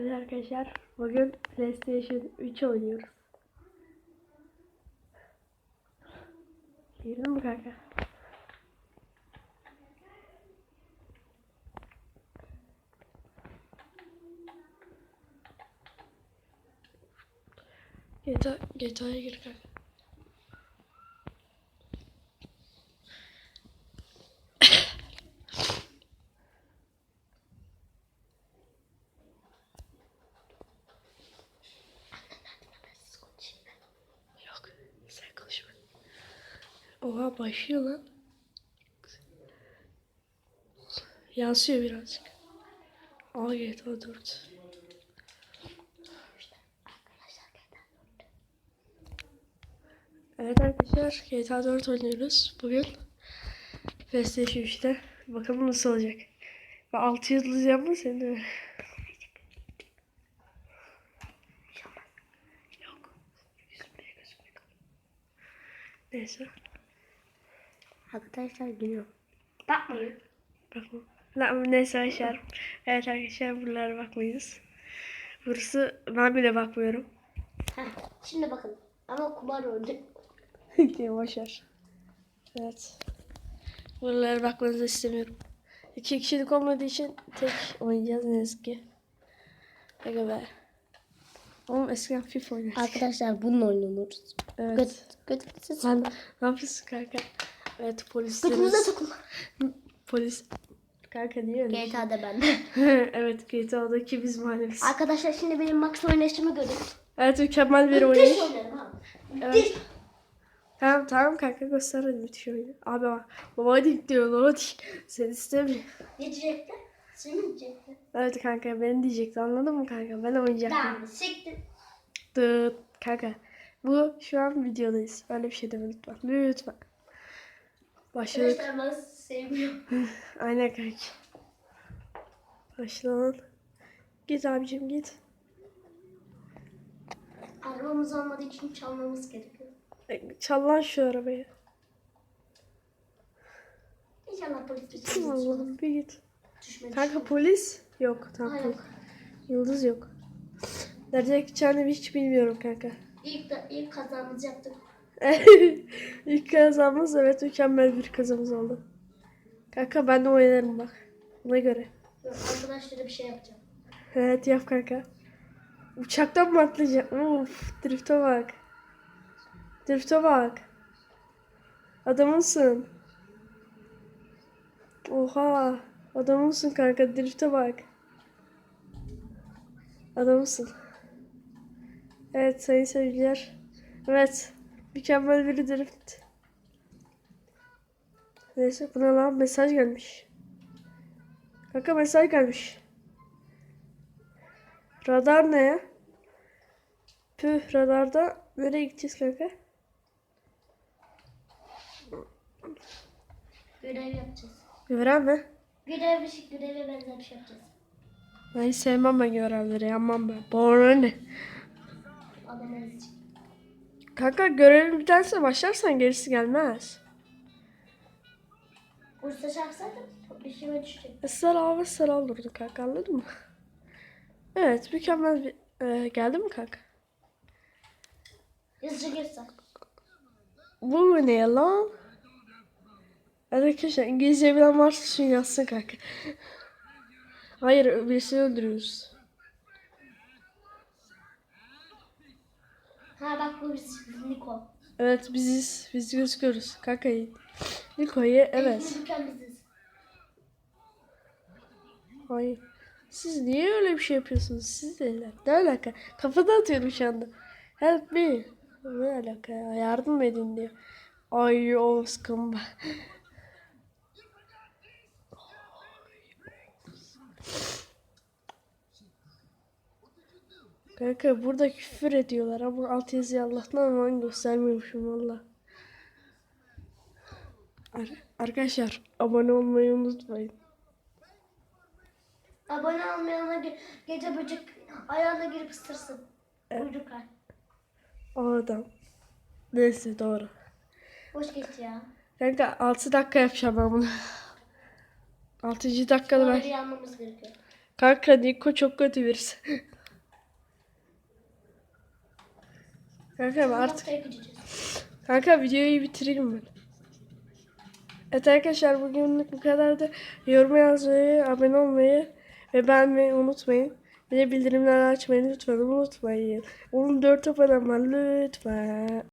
Evet arkadaşlar bugün PlayStation 3 oynuyoruz. Girdin mi kanka? GTA, GTA'ya gir kanka. Oha başlıyor lan. Yansıyor birazcık. Aa GTA 4. Evet arkadaşlar GTA 4 oynuyoruz bugün. PlayStation 3'te. Bakalım nasıl olacak. Ve 6 yıldız yapma seni de. Neyse. Arkadaşlar geliyor. Bakmayın. Bakma. Lan neyse arkadaşlar. Evet arkadaşlar buralara bakmayız. Burası ben bile bakmıyorum. Heh, şimdi bakın. Ama kumar öldü. Diye boşver. Evet. Buralara bakmanızı istemiyorum. İki kişilik olmadığı için tek oynayacağız ne yazık ki. Aga be. Oğlum eskiden FIFA oynardık. Arkadaşlar bununla oynuyoruz. Evet. Göt, göt. Lan ne yapıyorsun kanka? Evet sokun. Polis. Kanka niye öyle? GTA'da ben. evet GTA'daki biz maalesef. Arkadaşlar şimdi benim max oynayışımı görün. Evet mükemmel bir Müthiş oynayış. oynarım ha. Evet. Müthiş. Tamam tamam kanka göster hadi müthiş oyunu. Abi bak loading diyor loading. Sen istemiyor. Ne diyecekler? Seni mi diyecekler? Evet kanka beni diyecekti anladın mı kanka? Ben oynayacaktım. Tamam siktir. Dıt kanka. Bu şu an videodayız. Öyle bir şey deme lütfen. Lütfen. Başladık. Arkadaşlar bana sevmiyor. Aynen kanka. Başlayalım. Git abicim git. Arabamız olmadığı için çalmamız gerekiyor. E, Çal lan şu arabayı. İnşallah polis Tüm şey Allah'ım bir git. düşmedi. Kanka polis yok. Tamam. Yok. Yıldız yok. Nerede gideceğini hiç bilmiyorum kanka. İlk, ilk kazamızı yaptık. İlk kazamız evet mükemmel bir kazamız oldu. Kanka ben de oynarım bak. Buna göre. Yok, arkadaşlara bir şey yapacağım. Evet yap kanka. Uçaktan mı atlayacak? Uf, drift'e bak. Drift'e bak. Adamımsın. Oha. Adamımsın kanka. Drift'e bak. Adamımsın. Evet sayın seyirciler. Evet. Mükemmel bir drift. Neyse buna lan mesaj gelmiş. Kanka mesaj gelmiş. Radar ne ya? Püh radarda nereye gideceğiz kanka? Görev yapacağız. Gören mi? Görev şey, göreve benzer bir şey yapacağız. Ben hiç sevmem ben görevleri yanmam ben. Bana ne? Adam ezecek. Kanka görevin biterse başlarsan gerisi gelmez. Bursa çarpsaydım işime düşecek. Al ve sıra olurdu kanka anladın mı? Evet mükemmel bir... Ee, geldi mi kanka? Hızlı girsen. Bu ne lan? Arkadaşlar İngilizce bilen varsa şunu yazsın kanka. Hayır birisini öldürüyoruz. Ha bak bu biz Niko. Evet biziz. Biz gözüküyoruz. Kanka Niko'yu evet. Hayır. Siz niye öyle bir şey yapıyorsunuz? Siz de ne alaka? Kafada atıyorum şu anda. Help me. Ne alaka ya? Yardım edin diyor. Ay o Kanka burada küfür ediyorlar ama alt yazıyı Allah'tan ama göstermiyormuşum valla. Ar- Arkadaşlar abone olmayı unutmayın. Abone olmayana ge- gece böcek ayağına girip ısırsın. Kuyruk ay. O adam. Neyse doğru. Boş geç ya. Kanka 6 dakika yapacağım ben bunu. 6. dakikada ben. Kanka Niko çok kötü birisi. Kanka artık. Kanka videoyu bitireyim ben. Evet arkadaşlar bugünlük bu kadardı. Yorum yazmayı, abone olmayı ve beğenmeyi unutmayın. Bir de bildirimleri açmayı lütfen unutmayın. 14 abonem var lütfen.